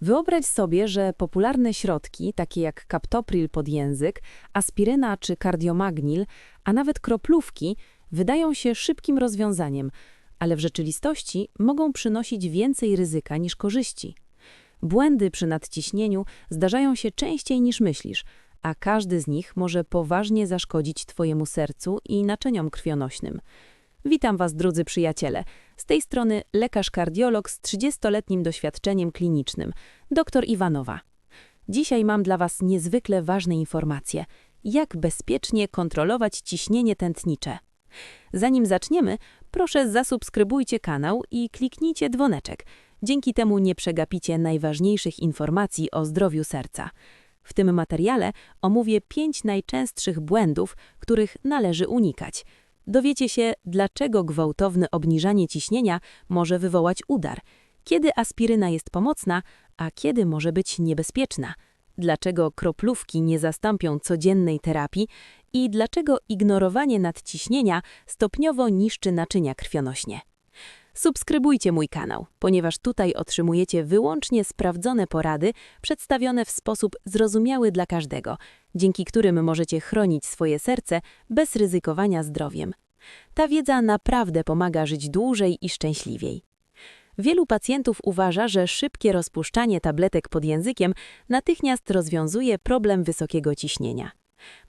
Wyobraź sobie, że popularne środki, takie jak kaptopril pod język, aspiryna czy kardiomagnil, a nawet kroplówki, wydają się szybkim rozwiązaniem, ale w rzeczywistości mogą przynosić więcej ryzyka niż korzyści. Błędy przy nadciśnieniu zdarzają się częściej niż myślisz, a każdy z nich może poważnie zaszkodzić Twojemu sercu i naczyniom krwionośnym. Witam Was, drodzy przyjaciele. Z tej strony lekarz-kardiolog z 30-letnim doświadczeniem klinicznym, dr Iwanowa. Dzisiaj mam dla Was niezwykle ważne informacje. Jak bezpiecznie kontrolować ciśnienie tętnicze. Zanim zaczniemy, proszę zasubskrybujcie kanał i kliknijcie dzwoneczek. Dzięki temu nie przegapicie najważniejszych informacji o zdrowiu serca. W tym materiale omówię pięć najczęstszych błędów, których należy unikać. Dowiecie się, dlaczego gwałtowne obniżanie ciśnienia może wywołać udar, kiedy aspiryna jest pomocna, a kiedy może być niebezpieczna, dlaczego kroplówki nie zastąpią codziennej terapii i dlaczego ignorowanie nadciśnienia stopniowo niszczy naczynia krwionośnie. Subskrybujcie mój kanał, ponieważ tutaj otrzymujecie wyłącznie sprawdzone porady przedstawione w sposób zrozumiały dla każdego, dzięki którym możecie chronić swoje serce bez ryzykowania zdrowiem. Ta wiedza naprawdę pomaga żyć dłużej i szczęśliwiej. Wielu pacjentów uważa, że szybkie rozpuszczanie tabletek pod językiem natychmiast rozwiązuje problem wysokiego ciśnienia.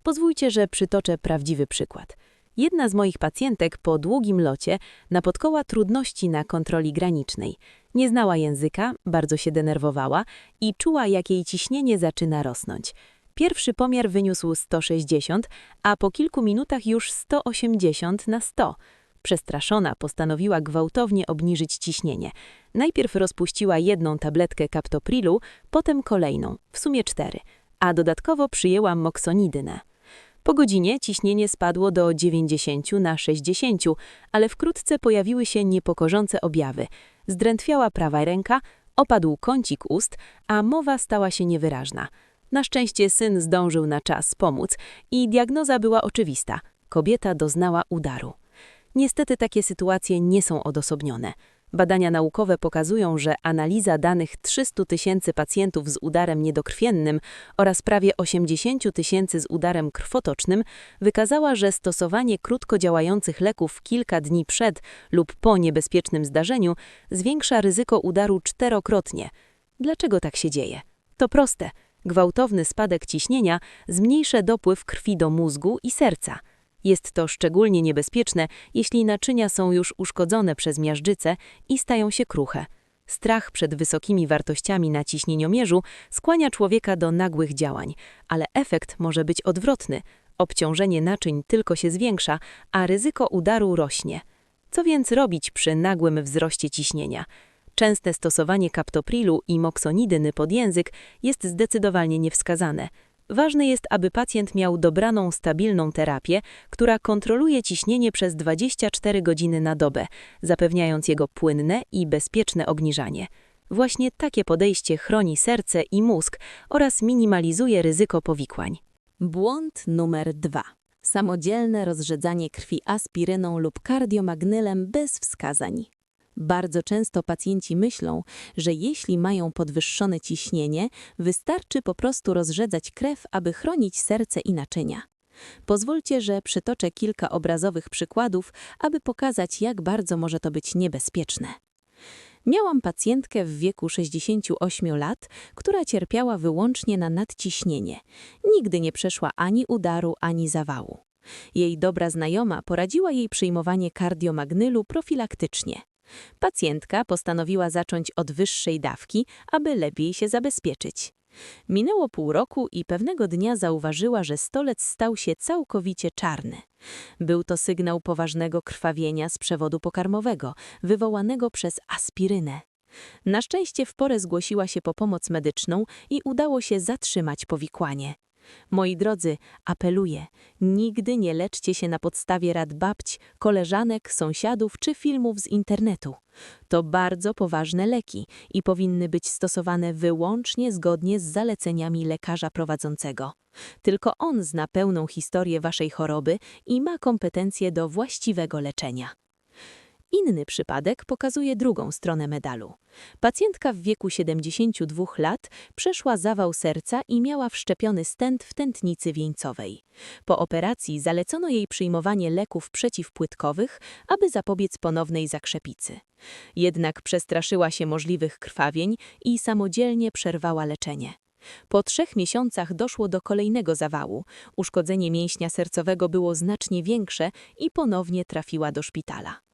Pozwólcie, że przytoczę prawdziwy przykład. Jedna z moich pacjentek po długim locie napotkała trudności na kontroli granicznej. Nie znała języka, bardzo się denerwowała i czuła, jak jej ciśnienie zaczyna rosnąć. Pierwszy pomiar wyniósł 160, a po kilku minutach już 180 na 100. Przestraszona postanowiła gwałtownie obniżyć ciśnienie. Najpierw rozpuściła jedną tabletkę kaptoprilu, potem kolejną, w sumie cztery, a dodatkowo przyjęła moksonidynę. Po godzinie ciśnienie spadło do 90 na 60, ale wkrótce pojawiły się niepokorzące objawy. Zdrętwiała prawa ręka, opadł kącik ust, a mowa stała się niewyraźna. Na szczęście syn zdążył na czas pomóc i diagnoza była oczywista. Kobieta doznała udaru. Niestety takie sytuacje nie są odosobnione. Badania naukowe pokazują, że analiza danych 300 tysięcy pacjentów z udarem niedokrwiennym oraz prawie 80 tysięcy z udarem krwotocznym wykazała, że stosowanie krótko działających leków kilka dni przed lub po niebezpiecznym zdarzeniu zwiększa ryzyko udaru czterokrotnie. Dlaczego tak się dzieje? To proste. Gwałtowny spadek ciśnienia zmniejsza dopływ krwi do mózgu i serca. Jest to szczególnie niebezpieczne, jeśli naczynia są już uszkodzone przez miażdżycę i stają się kruche. Strach przed wysokimi wartościami na ciśnieniomierzu skłania człowieka do nagłych działań, ale efekt może być odwrotny. Obciążenie naczyń tylko się zwiększa, a ryzyko udaru rośnie. Co więc robić przy nagłym wzroście ciśnienia? Częste stosowanie kaptoprilu i moksonidyny pod język jest zdecydowanie niewskazane – Ważne jest, aby pacjent miał dobraną, stabilną terapię, która kontroluje ciśnienie przez 24 godziny na dobę, zapewniając jego płynne i bezpieczne obniżanie. Właśnie takie podejście chroni serce i mózg oraz minimalizuje ryzyko powikłań. Błąd numer dwa. Samodzielne rozrzedzanie krwi aspiryną lub kardiomagnylem bez wskazań. Bardzo często pacjenci myślą, że jeśli mają podwyższone ciśnienie, wystarczy po prostu rozrzedzać krew, aby chronić serce i naczynia. Pozwólcie, że przytoczę kilka obrazowych przykładów, aby pokazać, jak bardzo może to być niebezpieczne. Miałam pacjentkę w wieku 68 lat, która cierpiała wyłącznie na nadciśnienie. Nigdy nie przeszła ani udaru, ani zawału. Jej dobra znajoma poradziła jej przyjmowanie kardiomagnylu profilaktycznie. Pacjentka postanowiła zacząć od wyższej dawki, aby lepiej się zabezpieczyć. Minęło pół roku i pewnego dnia zauważyła, że stolec stał się całkowicie czarny. Był to sygnał poważnego krwawienia z przewodu pokarmowego, wywołanego przez aspirynę. Na szczęście w porę zgłosiła się po pomoc medyczną i udało się zatrzymać powikłanie. Moi drodzy, apeluję, nigdy nie leczcie się na podstawie rad babć, koleżanek, sąsiadów czy filmów z internetu. To bardzo poważne leki i powinny być stosowane wyłącznie zgodnie z zaleceniami lekarza prowadzącego. Tylko on zna pełną historię waszej choroby i ma kompetencje do właściwego leczenia. Inny przypadek pokazuje drugą stronę medalu. Pacjentka w wieku 72 lat przeszła zawał serca i miała wszczepiony stent w tętnicy wieńcowej. Po operacji zalecono jej przyjmowanie leków przeciwpłytkowych, aby zapobiec ponownej zakrzepicy. Jednak przestraszyła się możliwych krwawień i samodzielnie przerwała leczenie. Po trzech miesiącach doszło do kolejnego zawału. Uszkodzenie mięśnia sercowego było znacznie większe i ponownie trafiła do szpitala.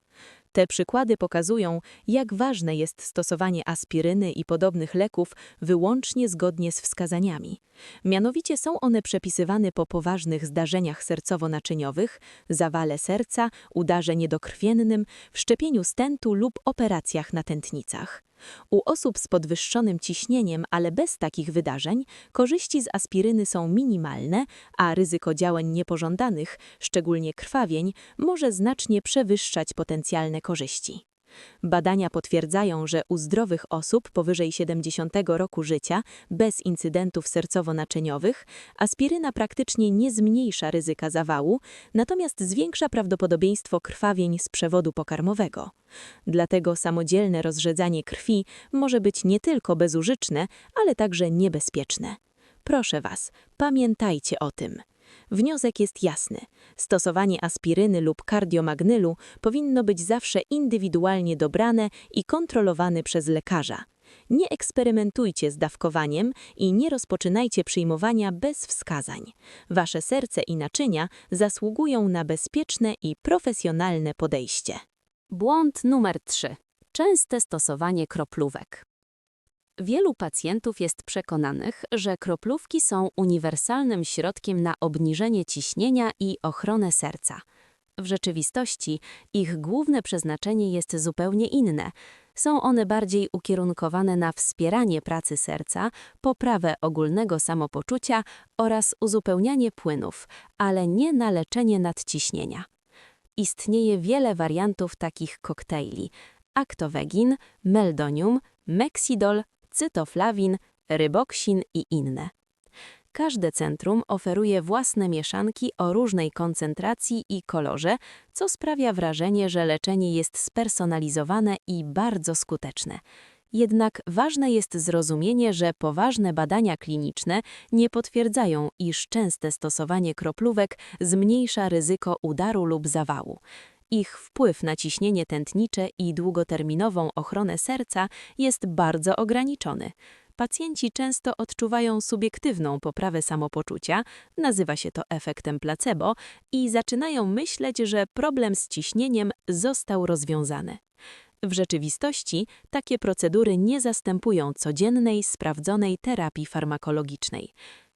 Te przykłady pokazują, jak ważne jest stosowanie aspiryny i podobnych leków wyłącznie zgodnie z wskazaniami. Mianowicie są one przepisywane po poważnych zdarzeniach sercowo-naczyniowych, zawale serca, udarze niedokrwiennym, wszczepieniu stentu lub operacjach na tętnicach. U osób z podwyższonym ciśnieniem, ale bez takich wydarzeń, korzyści z aspiryny są minimalne, a ryzyko działań niepożądanych, szczególnie krwawień, może znacznie przewyższać potencjalne korzyści. Badania potwierdzają, że u zdrowych osób powyżej 70 roku życia, bez incydentów sercowo-naczyniowych, aspiryna praktycznie nie zmniejsza ryzyka zawału, natomiast zwiększa prawdopodobieństwo krwawień z przewodu pokarmowego. Dlatego samodzielne rozrzedzanie krwi może być nie tylko bezużyteczne, ale także niebezpieczne. Proszę Was, pamiętajcie o tym. Wniosek jest jasny. Stosowanie aspiryny lub kardiomagnylu powinno być zawsze indywidualnie dobrane i kontrolowane przez lekarza. Nie eksperymentujcie z dawkowaniem i nie rozpoczynajcie przyjmowania bez wskazań. Wasze serce i naczynia zasługują na bezpieczne i profesjonalne podejście. Błąd numer 3. Częste stosowanie kroplówek. Wielu pacjentów jest przekonanych, że kroplówki są uniwersalnym środkiem na obniżenie ciśnienia i ochronę serca. W rzeczywistości ich główne przeznaczenie jest zupełnie inne. Są one bardziej ukierunkowane na wspieranie pracy serca, poprawę ogólnego samopoczucia oraz uzupełnianie płynów, ale nie na leczenie nadciśnienia. Istnieje wiele wariantów takich koktajli: Actovegin, Meldonium, Mexidol, cytoflawin, ryboksin i inne. Każde centrum oferuje własne mieszanki o różnej koncentracji i kolorze, co sprawia wrażenie, że leczenie jest spersonalizowane i bardzo skuteczne. Jednak ważne jest zrozumienie, że poważne badania kliniczne nie potwierdzają, iż częste stosowanie kroplówek zmniejsza ryzyko udaru lub zawału. Ich wpływ na ciśnienie tętnicze i długoterminową ochronę serca jest bardzo ograniczony. Pacjenci często odczuwają subiektywną poprawę samopoczucia, nazywa się to efektem placebo, i zaczynają myśleć, że problem z ciśnieniem został rozwiązany. W rzeczywistości takie procedury nie zastępują codziennej, sprawdzonej terapii farmakologicznej.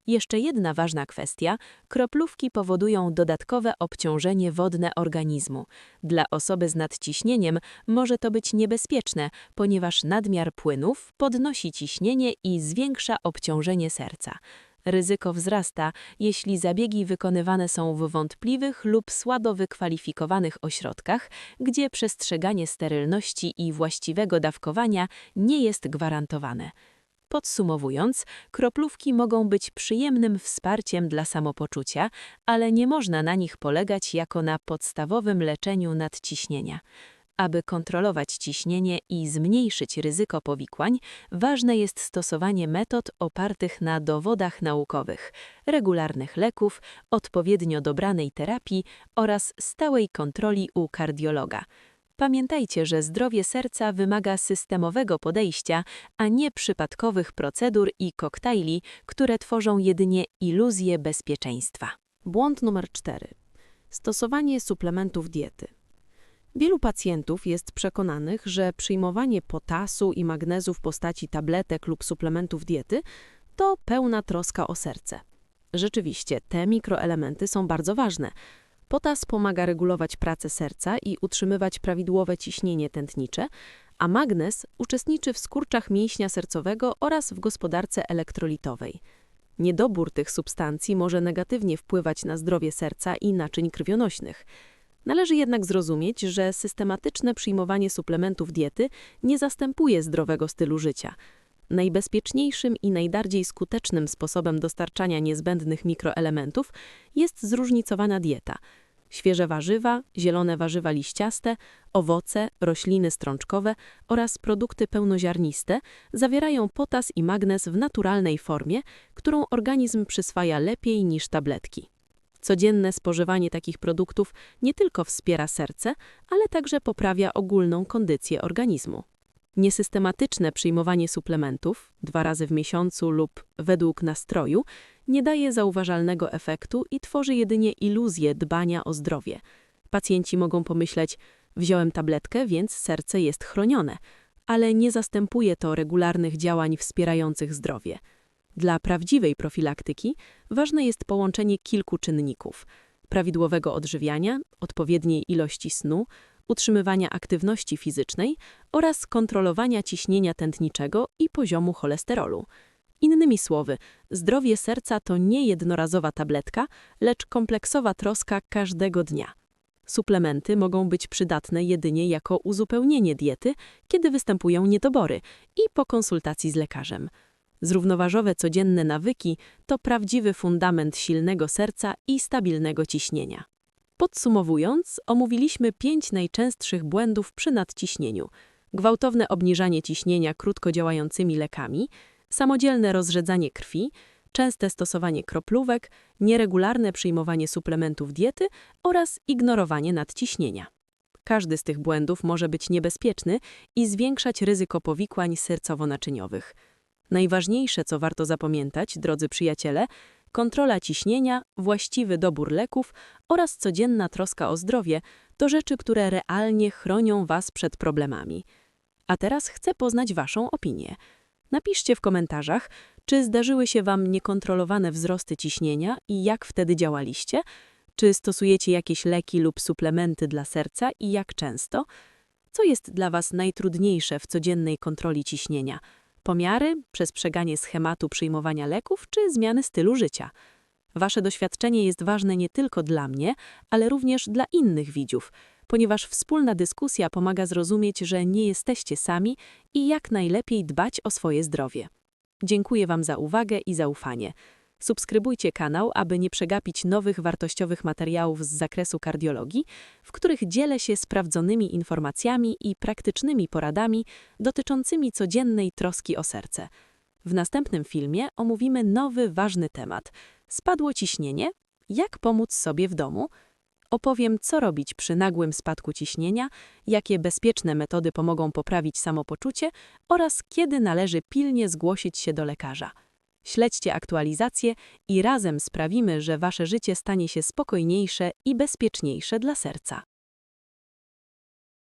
Jeszcze jedna ważna kwestia. Kroplówki powodują dodatkowe obciążenie wodne organizmu. Dla osoby z nadciśnieniem może to być niebezpieczne, ponieważ nadmiar płynów podnosi ciśnienie i zwiększa obciążenie serca. Ryzyko wzrasta, jeśli zabiegi wykonywane są w wątpliwych lub słabo wykwalifikowanych ośrodkach, gdzie przestrzeganie sterylności i właściwego dawkowania nie jest gwarantowane. Podsumowując, kroplówki mogą być przyjemnym wsparciem dla samopoczucia, ale nie można na nich polegać jako na podstawowym leczeniu nadciśnienia. Aby kontrolować ciśnienie i zmniejszyć ryzyko powikłań, ważne jest stosowanie metod opartych na dowodach naukowych, regularnych leków, odpowiednio dobranej terapii oraz stałej kontroli u kardiologa. Pamiętajcie, że zdrowie serca wymaga systemowego podejścia, a nie przypadkowych procedur i koktajli, które tworzą jedynie iluzję bezpieczeństwa. Błąd numer 4. Stosowanie suplementów diety. Wielu pacjentów jest przekonanych, że przyjmowanie potasu i magnezu w postaci tabletek lub suplementów diety to pełna troska o serce. Rzeczywiście, te mikroelementy są bardzo ważne, Potas pomaga regulować pracę serca i utrzymywać prawidłowe ciśnienie tętnicze, a magnez uczestniczy w skurczach mięśnia sercowego oraz w gospodarce elektrolitowej. Niedobór tych substancji może negatywnie wpływać na zdrowie serca i naczyń krwionośnych. Należy jednak zrozumieć, że systematyczne przyjmowanie suplementów diety nie zastępuje zdrowego stylu życia. Najbezpieczniejszym i najbardziej skutecznym sposobem dostarczania niezbędnych mikroelementów jest zróżnicowana dieta – Świeże warzywa, zielone warzywa liściaste, owoce, rośliny strączkowe oraz produkty pełnoziarniste zawierają potas i magnez w naturalnej formie, którą organizm przyswaja lepiej niż tabletki. Codzienne spożywanie takich produktów nie tylko wspiera serce, ale także poprawia ogólną kondycję organizmu. Niesystematyczne przyjmowanie suplementów dwa razy w miesiącu lub według nastroju nie daje zauważalnego efektu i tworzy jedynie iluzję dbania o zdrowie. Pacjenci mogą pomyśleć, wziąłem tabletkę, więc serce jest chronione, ale nie zastępuje to regularnych działań wspierających zdrowie. Dla prawdziwej profilaktyki ważne jest połączenie kilku czynników: prawidłowego odżywiania, odpowiedniej ilości snu, utrzymywania aktywności fizycznej oraz kontrolowania ciśnienia tętniczego i poziomu cholesterolu. Innymi słowy, zdrowie serca to nie jednorazowa tabletka, lecz kompleksowa troska każdego dnia. Suplementy mogą być przydatne jedynie jako uzupełnienie diety, kiedy występują niedobory i po konsultacji z lekarzem. Zrównoważowe codzienne nawyki to prawdziwy fundament silnego serca i stabilnego ciśnienia. Podsumowując, omówiliśmy pięć najczęstszych błędów przy nadciśnieniu. Gwałtowne obniżanie ciśnienia krótkodziałającymi lekami, samodzielne rozrzedzanie krwi, częste stosowanie kroplówek, nieregularne przyjmowanie suplementów diety oraz ignorowanie nadciśnienia. Każdy z tych błędów może być niebezpieczny i zwiększać ryzyko powikłań sercowo-naczyniowych. Najważniejsze, co warto zapamiętać, drodzy przyjaciele, kontrola ciśnienia, właściwy dobór leków oraz codzienna troska o zdrowie to rzeczy, które realnie chronią Was przed problemami. A teraz chcę poznać Waszą opinię. Napiszcie w komentarzach, czy zdarzyły się Wam niekontrolowane wzrosty ciśnienia i jak wtedy działaliście, czy stosujecie jakieś leki lub suplementy dla serca i jak często, co jest dla Was najtrudniejsze w codziennej kontroli ciśnienia – Pomiary, przestrzeganie schematu przyjmowania leków czy zmiany stylu życia. Wasze doświadczenie jest ważne nie tylko dla mnie, ale również dla innych widzów, ponieważ wspólna dyskusja pomaga zrozumieć, że nie jesteście sami i jak najlepiej dbać o swoje zdrowie. Dziękuję Wam za uwagę i zaufanie. Subskrybujcie kanał, aby nie przegapić nowych wartościowych materiałów z zakresu kardiologii, w których dzielę się sprawdzonymi informacjami i praktycznymi poradami dotyczącymi codziennej troski o serce. W następnym filmie omówimy nowy, ważny temat – spadło ciśnienie, jak pomóc sobie w domu, opowiem, co robić przy nagłym spadku ciśnienia, jakie bezpieczne metody pomogą poprawić samopoczucie oraz kiedy należy pilnie zgłosić się do lekarza. Śledźcie aktualizacje i razem sprawimy, że Wasze życie stanie się spokojniejsze i bezpieczniejsze dla serca.